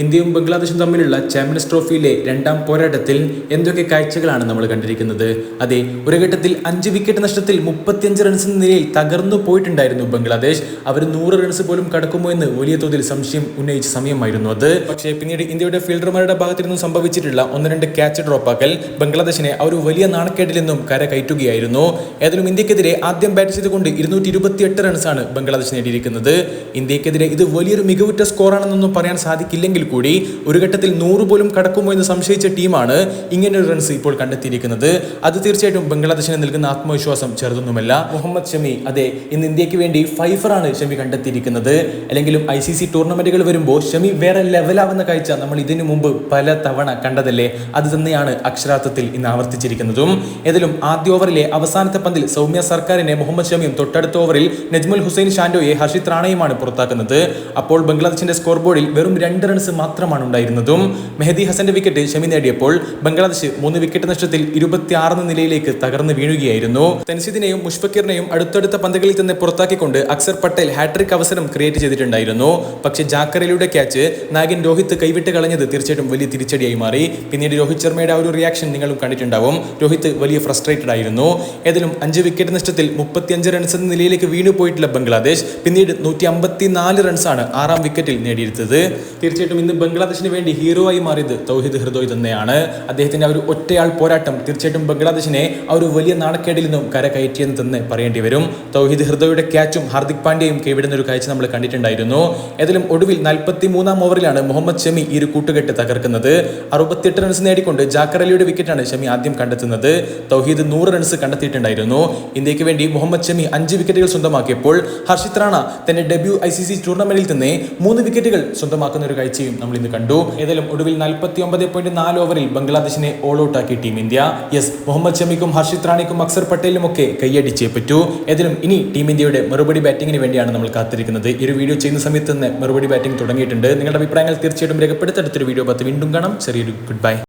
ഇന്ത്യയും ബംഗ്ലാദേശും തമ്മിലുള്ള ചാമ്പ്യൻസ് ട്രോഫിയിലെ രണ്ടാം പോരാട്ടത്തിൽ എന്തൊക്കെ കാഴ്ചകളാണ് നമ്മൾ കണ്ടിരിക്കുന്നത്? അതെ ഒരു ഘട്ടത്തിൽ അഞ്ച് വിക്കറ്റ് നഷ്ടത്തിൽ മുപ്പത്തിയഞ്ച് റൺസ് നിലയിൽ തകർന്നു പോയിട്ടുണ്ടായിരുന്നു ബംഗ്ലാദേശ്. അവർ നൂറ് റൺസ് പോലും കടക്കുമോ എന്ന് വലിയ തോതിൽ സംശയം ഉന്നയിച്ച സമയമായിരുന്നു അത്. പക്ഷേ പിന്നീട് ഇന്ത്യയുടെ ഫീൽഡർമാരുടെ ഭാഗത്തു നിന്നും സംഭവിച്ചിട്ടുള്ള ഒന്ന് രണ്ട് ക്യാച്ച് ഡ്രോപ്പാക്കൽ ബംഗ്ലാദേശിനെ ആ ഒരു വലിയ നാണക്കേടിൽ നിന്നും കര കയറ്റുകയായിരുന്നു ഏതായാലും ഇന്ത്യക്കെതിരെ ആദ്യം ബാറ്റ് ചെയ്തുകൊണ്ട് ഇരുന്നൂറ്റി ഇരുപത്തിയെട്ട് റൺസാണ് ബംഗ്ലാദേശ് നേടിയിരിക്കുന്നത്. ഇന്ത്യക്കെതിരെ ഇത് വലിയൊരു മികവുറ്റ സ്കോറാണെന്നൊന്നും പറയാൻ സാധിക്കില്ലെങ്കിൽ കൂടി ഒരു ഘട്ടത്തിൽ നൂറ് പോലും കടക്കുമോ എന്ന് സംശയിച്ച ടീമാണ് ഇങ്ങനൊരു റൺസ് ഇപ്പോൾ കണ്ടെത്തിയിരിക്കുന്നത്. അത് തീർച്ചയായിട്ടും ബംഗ്ലാദേശിന് നൽകുന്ന ആത്മവിശ്വാസം ചെറുതൊന്നുമല്ല. മുഹമ്മദ് ഷമി അതെ ഇന്ന് ഇന്ത്യയ്ക്ക് വേണ്ടി ഫൈഫറാണ് ഷമി കണ്ടെത്തിയിരിക്കുന്നത്. അല്ലെങ്കിലും ഐ സി സി ടൂർണമെന്റുകൾ വരുമ്പോൾ ഷമി വേറെ ലെവലാവുന്ന കാഴ്ച നമ്മൾ ഇതിനു മുമ്പ് പല തവണ കണ്ടതല്ലേ? അത് തന്നെയാണ് അക്ഷരാർത്ഥത്തിൽ ഇന്ന് ആവർത്തിച്ചിരിക്കുന്നതും. ഏതായാലും ആദ്യ ഓവറിലെ അവസാനത്തെ പന്തിൽ സൗമ്യ സർക്കാരിനെ മുഹമ്മദ് ഷമിയും തൊട്ടടുത്ത ഓവറിൽ നജ്മുൽ ഹുസൈൻ ഷാൻഡോയെ ഹർഷിത് റാണയുമാണ് പുറത്താക്കുന്നത്. അപ്പോൾ ബംഗ്ലാദേശിന്റെ സ്കോർ ബോർഡിൽ വെറും രണ്ട് റൺസ് മാത്രമാണ് ഉണ്ടായിരുന്നതും. മെഹദി ഹസന്റെ വിക്കറ്റ് ഷമി നേടിയപ്പോൾ ബംഗ്ലാദേശ് മൂന്ന് വിക്കറ്റ് നഷ്ടത്തിൽ ഇരുപത്തിയാറെന്ന നിലയിലേക്ക് തകർന്ന് വീഴുകയായിരുന്നു. തൻസിദിനെയും മുഷ്ഫക്കീറിനെയും അടുത്തടുത്ത പന്തുകളിൽ തന്നെ പുറത്താക്കിക്കൊണ്ട് അക്സർ പട്ടേൽ ഹാട്രിക് അവസരം ക്രിയേറ്റ് ചെയ്തിട്ടുണ്ടായിരുന്നു. പക്ഷേ ജാക്കറയിലൂടെ ക്യാച്ച് നാഗൻ രോഹിത് കൈവിട്ട് കളഞ്ഞത് തീർച്ചയായിട്ടും വലിയ തിരിച്ചടിയായി മാറി. പിന്നീട് രോഹിത് ശർമ്മയുടെ ആ ഒരു റിയാക്ഷൻ നിങ്ങളും കണ്ടിട്ടുണ്ടാവും. രോഹിത് വലിയ ഫ്രസ്ട്രേറ്റഡ് ആയിരുന്നു. ഏതായാലും അഞ്ച് വിക്കറ്റ് നഷ്ടത്തിൽ മുപ്പത്തിയഞ്ച് റൺസ് എന്ന നിലയിലേക്ക് വീണു ബംഗ്ലാദേശ് പിന്നീട് നൂറ്റി അമ്പത്തിനാല് റൺസാണ് ആറാം വിക്കറ്റിൽ നേടിയെടുത്തത്. തീർച്ചയായിട്ടും ഇന്ന് ബംഗ്ലാദേശിന് വേണ്ടി ഹീറോ ആയി മാറിയത് തൗഹീദ് ഹൃദോയ് തന്നെയാണ്. അദ്ദേഹത്തിന്റെ ഒരു ഒറ്റയാൾ പോരാട്ടം തീർച്ചയായിട്ടും ബംഗ്ലാദേശിനെ ആ ഒരു വലിയ നാണക്കേടിൽ നിന്നും കര കയറ്റിയെന്ന് തന്നെ പറയേണ്ടി വരും. തൗഹീദ് ഹൃദോയുടെ ക്യാച്ചും ഹാർദിക് പാണ്ഡ്യയും കൈവിടുന്ന ഒരു കാഴ്ച നമ്മൾ കണ്ടിട്ടുണ്ടായിരുന്നു. ഏതായാലും ഒടുവിൽ നാൽപ്പത്തി മൂന്നാം ഓവറിലാണ് മുഹമ്മദ് ഷമി ഈ ഒരു കൂട്ടുകെട്ട് തകർക്കുന്നത്. അറുപത്തിയെട്ട് റൺസ് നേടിക്കൊണ്ട് ജാക്കർ അലിയുടെ വിക്കറ്റാണ് ഷമി ആദ്യം കണ്ടെത്തുന്നത്. തൗഹീദ് നൂറ് റൺസ് കണ്ടെത്തിയിട്ടുണ്ടായിരുന്നു. ഇന്ത്യയ്ക്ക് വേണ്ടി മുഹമ്മദ് ഷമി അഞ്ച് വിക്കറ്റുകൾ സ്വന്തമാക്കിയപ്പോൾ ഹർഷിത് റാണ തന്റെ ഡെബ്യൂ ഐ സി സി ടൂർണമെന്റിൽ തന്നെ മൂന്ന് വിക്കറ്റുകൾ സ്വന്തമാക്കുന്ന ഒരു കാഴ്ചയും നമ്മൾ ഇന്ന് കണ്ടു. ഏതായാലും ഒടുവിൽ നാൽപ്പത്തി ഒമ്പത് പോയിന്റ് നാല് ഓവറിൽ ബംഗ്ലാദേശിനെ ഓൾ ഔട്ട് ആക്കി ടീം ഇന്ത്യ. യെസ് മുഹമ്മദ് ഷമിക്കും ഹർഷിത് റാണിക്കും അക്സർ പട്ടേലും ഒക്കെ കൈയടിച്ചേ പറ്റൂ. ഏതായാലും ഇനി ടീം ഇന്ത്യയുടെ മറുപടി ബാറ്റിംഗിന് വേണ്ടിയാണ് നമ്മൾ കാത്തിരിക്കുന്നത്. ഈ ഒരു വീഡിയോ ചെയ്യുന്ന സമയത്ത് തന്നെ മറുപടി ബാറ്റിംഗ് തുടങ്ങിയിട്ടുണ്ട്. നിങ്ങളുടെ അഭിപ്രായങ്ങൾ തീർച്ചയായിട്ടും രേഖപ്പെടുത്തി അടുത്തൊരു വീഡിയോ പത്ത് വീണ്ടും കാണാം. ചെറിയൊരു ഗുഡ് ബൈ